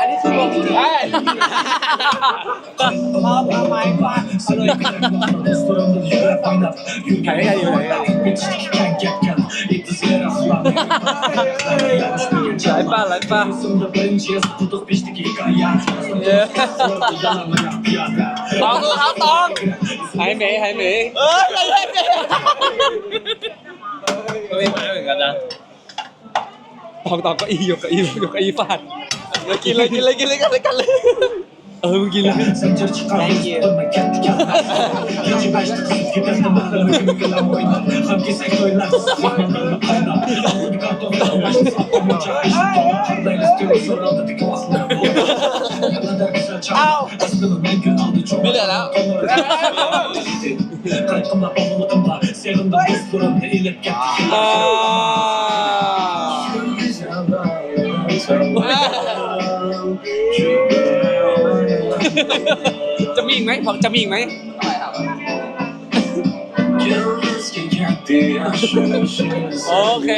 อันนี้คือบอกจริงใช่เอาเอาไม้ฟาดเอาเลยถ่ายให้กันอยู่ถ่ายให้กันหลายป้าหลายป้าเย้ตองตัวเขาตองหายเหมยหายเหมยเออใจเย็นใจเย็นไม่มาเหมือนกันนะ ตองตองเก็อียกเก็อียกเก็อีฟาด กินเลยกินเลยกินเลยกันเลยกันเลย เออมึงกินเลย Thank you อ้าวไม่เหลือแล้ว อ่า จะมีอีกไหมพอจะมีอีกไหมโอเค